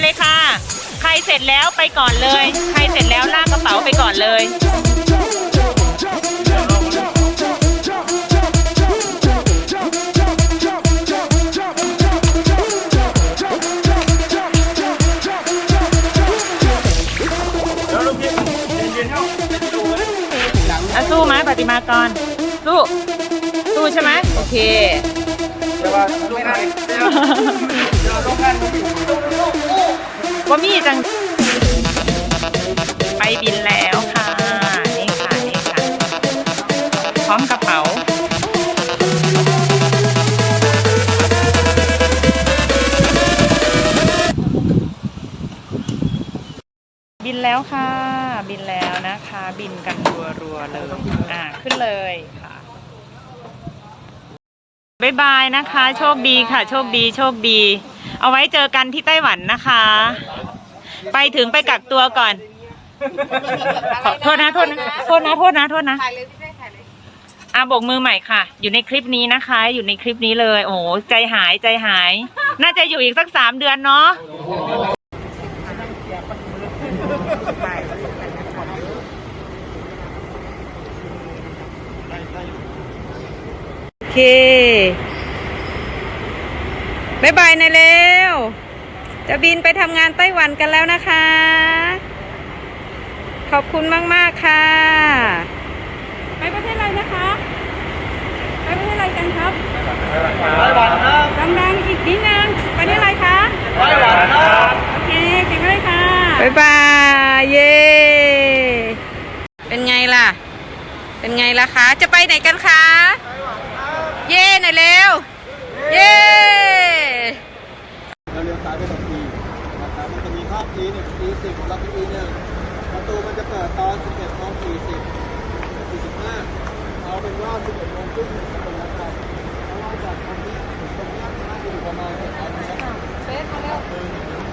เลยค่ะ ใครเสร็จแล้วไปก่อนเลย ใครเสร็จแล้วลากกระเป๋าไปก่อนเลย อะสู้ไหมปฏิมากร สู้ สู้ใช่ไหมโอเค แต่ว่าไม่ได้เดี๋ยวลูก ว่ามีจัง ไปบินแล้วค่ะ นี่ค่ะนี่ค่ะ พร้อมกระเป๋าบินแล้วค่ะ บินแล้วนะคะ บินกันรัวๆเลย อ่า ขึ้นเลยค่ะบายบายนะคะ โชคดีค่ะ โชคดี โชคดี เอาไว้เจอกันที่ไต้หวันนะคะ ไปถึงไปกักตัวก่อนขอโทษนะโทษนะโทษนะโทษนะโทษนะถ่ายเลยพี่เป้ถ่ายเลยอะโบกมือใหม่ค่ะ อยู่ในคลิปนี้นะคะ อยู่ในคลิปนี้เลย โอ้โหใจหายใจหาย น่าจะอยู่อีกสักสามเดือนเนาะโอเค บายบายนายเร็ว จะบินไปทำงานไต้หวันกันแล้วนะคะ ขอบคุณมาก ๆ ค่ะ ไปประเทศอะไรนะคะ ไปประเทศอะไรกันครับไต้หวันครับดังๆอีกนิดนึงไปประเทศอะไรคะไต้หวันครับโอเคเก่งเลยค่ะบายบายเย้เป็นไงล่ะ เป็นไงล่ะคะ จะไปไหนกันคะเย้หน่อยเร็ว เย้ เราเลี้ยวซ้ายไปตรงทีนะครับมันจะมีข้อ E หนึ่ง E สิบของเราคือ E หนึ่งประตูมันจะเปิดตอน11โมง40 45เอาเป็นว่า11โมงครึ่งเป็นนะครับเพราะว่าจากตรงนี้ถึงตรงนี้น่าจะอยู่ประมาณ6นาทีนะครับเฟสมาเร็วเ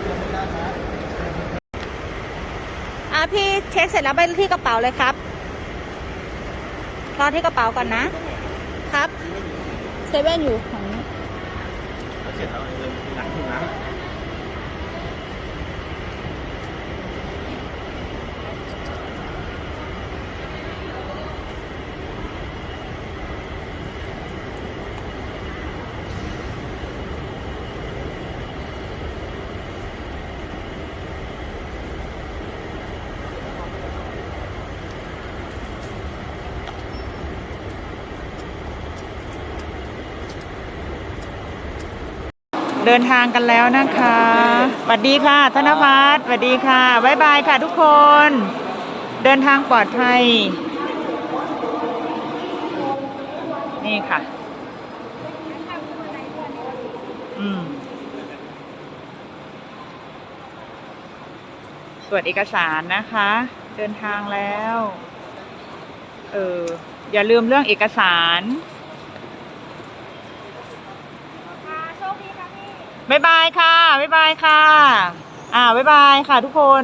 รียนไม่ได้นะอะพี่เช็คเสร็จแล้วไปที่กระเป๋าเลยครับรอที่กระเป๋าก่อนนะ ครับเซเว่นอยู่ของนี้เสร็จแล้วเลย เดินทางกันแล้วนะคะสวัสดีค่ะ ธนพัฒน์สวัสดีค่ะบายบายค่ะทุกคน เดินทางปลอดภัย นี่ค่ะ อืมตรวจเอกสารนะคะ เดินทางแล้ว เอออย่าลืมเรื่องเอกสาร บายบายค่ะบายบายค่ะ อ่าบายบายค่ะทุกคน